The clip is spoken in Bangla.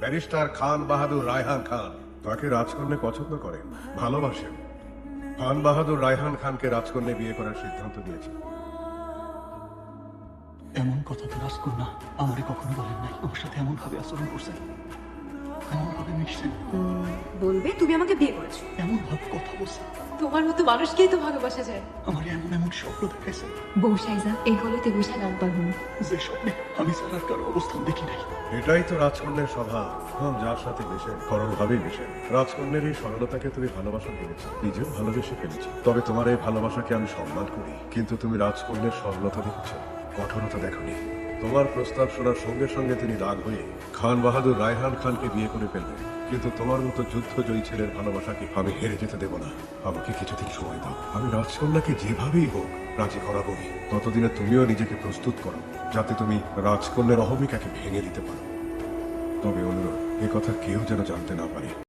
ব্যারিস্টার খান বাহাদুর রায়হান খান। তাকে রাজকন্যা পছন্দ করেন, ভালোবাসেন। খান বাহাদুর রায়হান খানকে রাজকন্যা বিয়ে করার সিদ্ধান্ত নিয়েছে এমন কথা তো রাজকন্যা আমারে কখনো বলেন নাই। আমার সাথে এমন ভাবে আচরণ করছেন। মিশছেন বলবে তুমি আমাকে বিয়ে করেছ। এমন ভাবে কথা বলছেন তোমার মতো মানুষকেই তো ভালোবাসা যায়। আমার এমন এমন স্বপ্ন বউ সাইজা এই গলিতে বসে পারব যে স্বপ্নে আমি ছাড়ার কারও অবস্থান দেখি নাই। এটাই তো রাজকন্যার স্বভাব। হ্যাঁ যার সাথে মেশে সরল ভাবেই মেশে। রাজকন্যার এই সরলতাকে তুমি ভালোবাসা পেরেছ নিজেও ভালোবেসে ফেলেছো। তবে তোমার এই ভালোবাসাকে আমি সম্মান করি। কিন্তু তুমি রাজকন্যার সরলতা দেখেছ। কঠোরতা দেখোনি। তোমার প্রস্তাব শোনার সঙ্গে সঙ্গে তিনি রাগ হয়ে খান বাহাদুর রায়হান খানকে বিয়ে করে ফেললেন। কিন্তু তোমার মতো যুদ্ধজয়ী ছেলের ভালোবাসাকে আমি হেরে যেতে দেব না। আমাকে কিছুদিন সময় দাও। আমি রাজকন্যাকে যেভাবেই হোক রাজি করাবোই ততদিনে তুমিও নিজেকে প্রস্তুত করো, যাতে তুমি রাজকন্যার অহমিকাকে ভেঙে দিতে পারো। তবে অনুরোধ, এ কথা কেউ যেন জানতে না পারে।